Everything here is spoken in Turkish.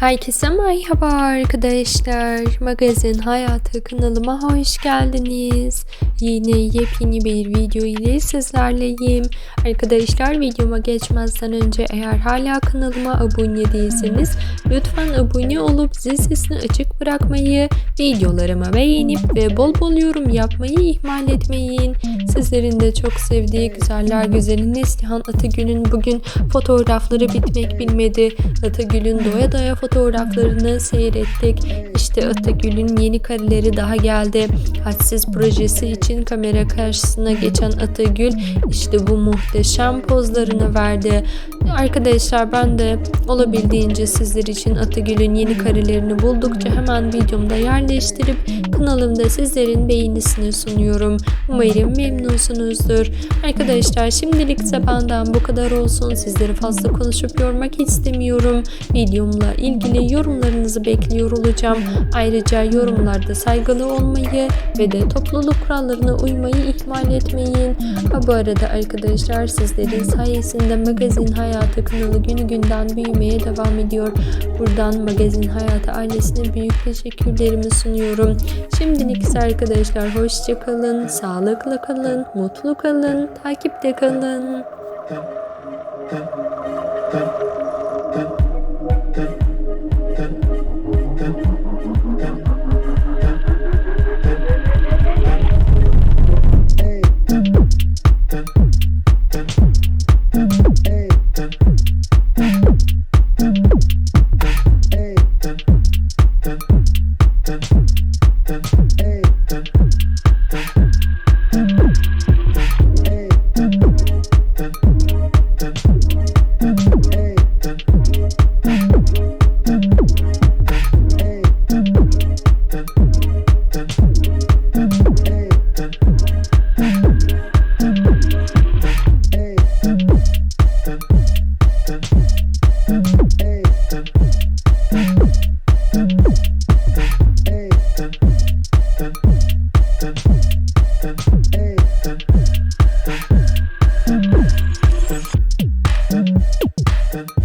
Herkese merhaba arkadaşlar. Magazin Hayatı kanalıma hoş geldiniz. Yine yepyeni bir video ile sizlerleyim. Arkadaşlar videoma geçmezden önce eğer hala kanalıma abone değilseniz lütfen abone olup zil sesini açık bırakmayı, videolarımı beğenip ve bol bol yorum yapmayı ihmal etmeyin. Sizlerin de çok sevdiği güzeller güzeli Neslihan Atagül'ün bugün fotoğrafları bitmek bilmedi. Atagül'ün doya doya fotoğraflarını seyrettik. İşte Atagül'ün yeni kareleri daha geldi. Hadsiz projesi için kamera karşısına geçen Atagül işte bu muhteşem pozlarını verdi. Arkadaşlar ben de olabildiğince sizler için Atagül'ün yeni karelerini buldukça hemen videomda yerleştirip kanalımda sizlerin beğenisini sunuyorum. Umarım memnunsunuzdur. Arkadaşlar şimdilik ise benden bu kadar olsun. Sizleri fazla konuşup yormak istemiyorum. Videomla ilgili yorumlarınızı bekliyor olacağım. Ayrıca yorumlarda saygılı olmayı ve de topluluk kurallarına uymayı ihmal etmeyin. Ha bu arada arkadaşlar sizlerin sayesinde Magazin Hayatı kanalı günü günden büyümeye devam ediyor. Buradan Magazin Hayatı ailesine büyük teşekkürlerimi sunuyorum. Şimdilik ise arkadaşlar hoşça kalın, sağlıklı kalın, mutlu kalın, takipte kalın. Thank Thank you.